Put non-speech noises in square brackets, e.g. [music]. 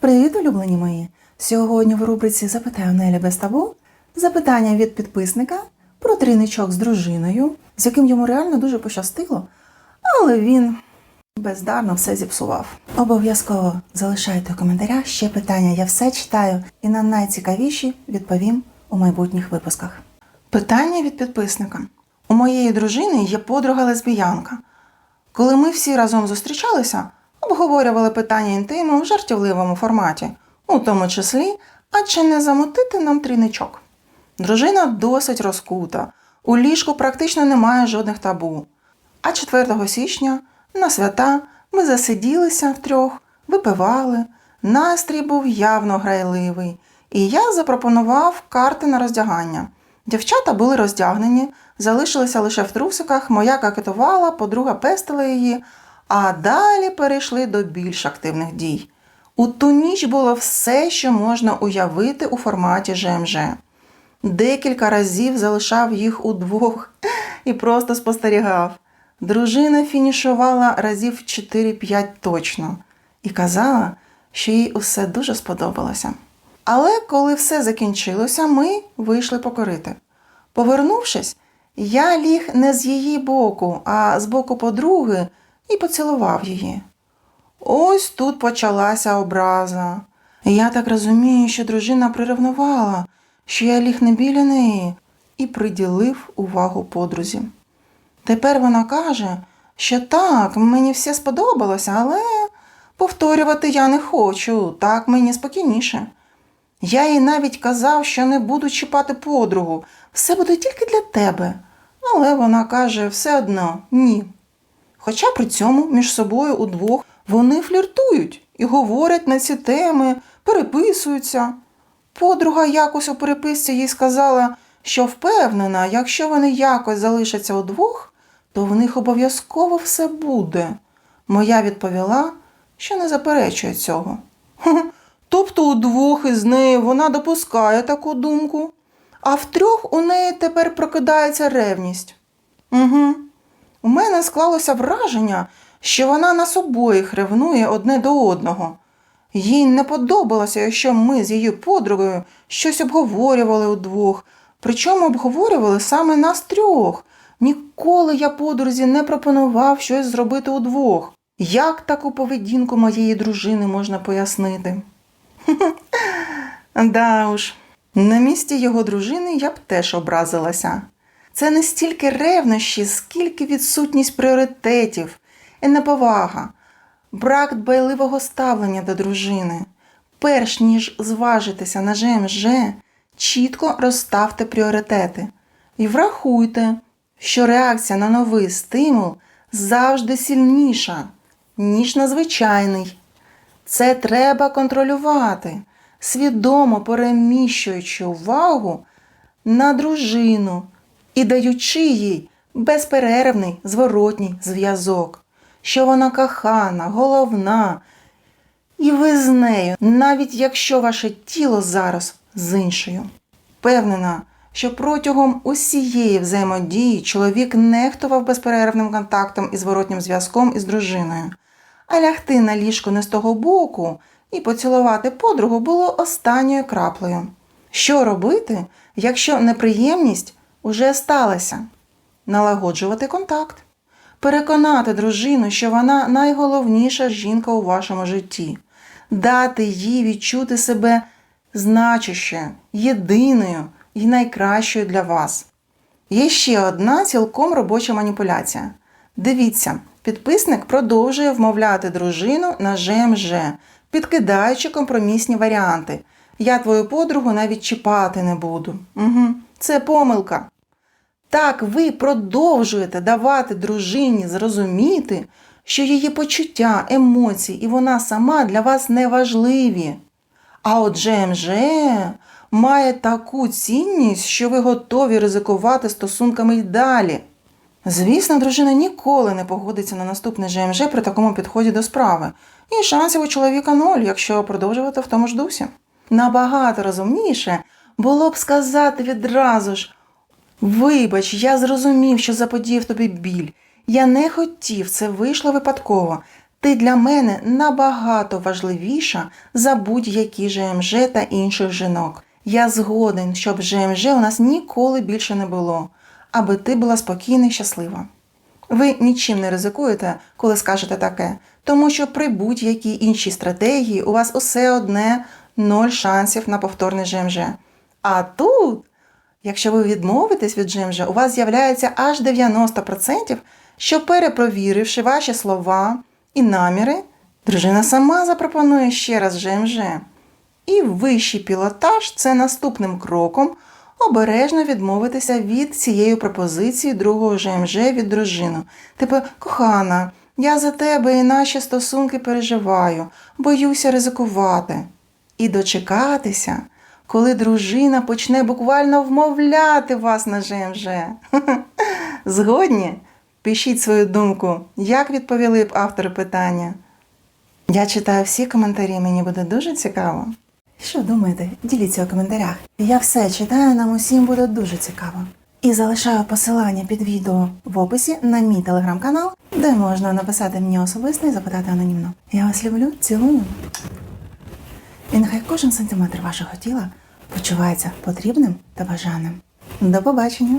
Привіт, улюблені мої! Сьогодні в рубриці Запитаю Нелі без табу запитання від підписника про трійничок з дружиною, з яким йому реально дуже пощастило, але він бездарно все зіпсував. Обов'язково залишайте у коментарях ще питання. Я все читаю і на найцікавіші відповім у майбутніх випусках. Питання від підписника. У моєї дружини є подруга лесбіянка. Коли ми всі разом зустрічалися, обговорювали питання інтиму в жартівливому форматі, у тому числі, а чи не замутити нам трійничок. Дружина досить розкута, у ліжку практично немає жодних табу. А 4 січня на свята ми засиділися втрьох, випивали, настрій був явно грайливий, і я запропонував карти на роздягання. Дівчата були роздягнені, залишилися лише в трусиках, моя какетувала, подруга пестила її, а далі перейшли до більш активних дій. У ту ніч було все, що можна уявити у форматі ЖМЖ. Декілька разів залишав їх удвох [laughs] і просто спостерігав. Дружина фінішувала разів 4-5 точно і казала, що їй усе дуже сподобалося. Але коли все закінчилося, ми вийшли покорити. Повернувшись, я ліг не з її боку, а з боку подруги і поцілував її. Ось тут почалася образа. Я так розумію, що дружина приревнувала, що я ліг не біля неї і приділив увагу подрузі. Тепер вона каже, що так, мені все сподобалося, але повторювати я не хочу, так мені спокійніше. Я їй навіть казав, що не буду чіпати подругу, все буде тільки для тебе. Але вона каже все одно ні. Хоча при цьому між собою удвох вони фліртують і говорять на ці теми, переписуються. Подруга якось у переписці їй сказала, що впевнена, якщо вони якось залишаться удвох, то в них обов'язково все буде. Моя відповіла, що не заперечує цього. Тобто удвох із нею вона допускає таку думку, а втрьох у неї тепер прокидається ревність. Угу. Склалося враження, що вона нас обоїх ревнує одне до одного. Їй не подобалося, якщо ми з її подругою щось обговорювали удвох, причому обговорювали саме нас трьох. Ніколи я подрузі не пропонував щось зробити удвох. Як таку поведінку моєї дружини можна пояснити? [laughs] Да уж, на місці його дружини я б теж образилася. Це не стільки ревнощі, скільки відсутність пріоритетів і неповага, брак дбайливого ставлення до дружини. Перш ніж зважитися на ЖМЖ, чітко розставте пріоритети і врахуйте, що реакція на новий стимул завжди сильніша, ніж на звичайний. Це треба контролювати, свідомо переміщуючи увагу на дружину і даючи їй безперервний зворотній зв'язок, що вона кохана, головна, і ви з нею, навіть якщо ваше тіло зараз з іншою. Впевнена, що протягом усієї взаємодії чоловік нехтував безперервним контактом і зворотнім зв'язком із дружиною, а лягти на ліжко не з того боку і поцілувати подругу було останньою краплею. Що робити, якщо неприємність уже сталася? Налагоджувати контакт, переконати дружину, що вона найголовніша жінка у вашому житті, дати їй відчути себе значущою, єдиною і найкращою для вас. Є ще одна цілком робоча маніпуляція. Дивіться, підписник продовжує вмовляти дружину на ЖМЖ, підкидаючи компромісні варіанти. Я твою подругу навіть чіпати не буду. Угу. Це помилка. Так ви продовжуєте давати дружині зрозуміти, що її почуття, емоції і вона сама для вас не важливі. А от ЖМЖ має таку цінність, що ви готові ризикувати стосунками й далі. Звісно, дружина ніколи не погодиться на наступне ЖМЖ при такому підході до справи, і шансів у чоловіка ноль, якщо продовжувати в тому ж дусі. Набагато розумніше було б сказати відразу ж: Вибач, я зрозумів, що заподіяв тобі біль. Я не хотів, це вийшло випадково. Ти для мене набагато важливіша за будь-які ЖМЖ та інших жінок. Я згоден, щоб ЖМЖ у нас ніколи більше не було, аби ти була спокійна і щаслива. Ви нічим не ризикуєте, коли скажете таке, тому що при будь-якій іншій стратегії у вас усе одне ноль шансів на повторний ЖМЖ. А тут, якщо ви відмовитесь від ЖМЖ, у вас з'являється аж 90%, що перепровіривши ваші слова і наміри, дружина сама запропонує ще раз ЖМЖ. І вищий пілотаж це наступним кроком обережно відмовитися від цієї пропозиції другого ЖМЖ від дружини. Типу, кохана, я за тебе і наші стосунки переживаю, боюся ризикувати. І дочекатися, коли дружина почне буквально вмовляти вас на ЖМЖ. [laughs] Згодні? Пишіть свою думку, як відповіли б автори питання. Я читаю всі коментарі, мені буде дуже цікаво. Що думаєте? Діліться у коментарях. Я все читаю, нам усім буде дуже цікаво. І залишаю посилання під відео в описі на мій телеграм-канал, де можна написати мені особисто і запитати анонімно. Я вас люблю, цілую. І нехай кожен сантиметр вашого тіла почувається потрібним та бажаним. До побачення!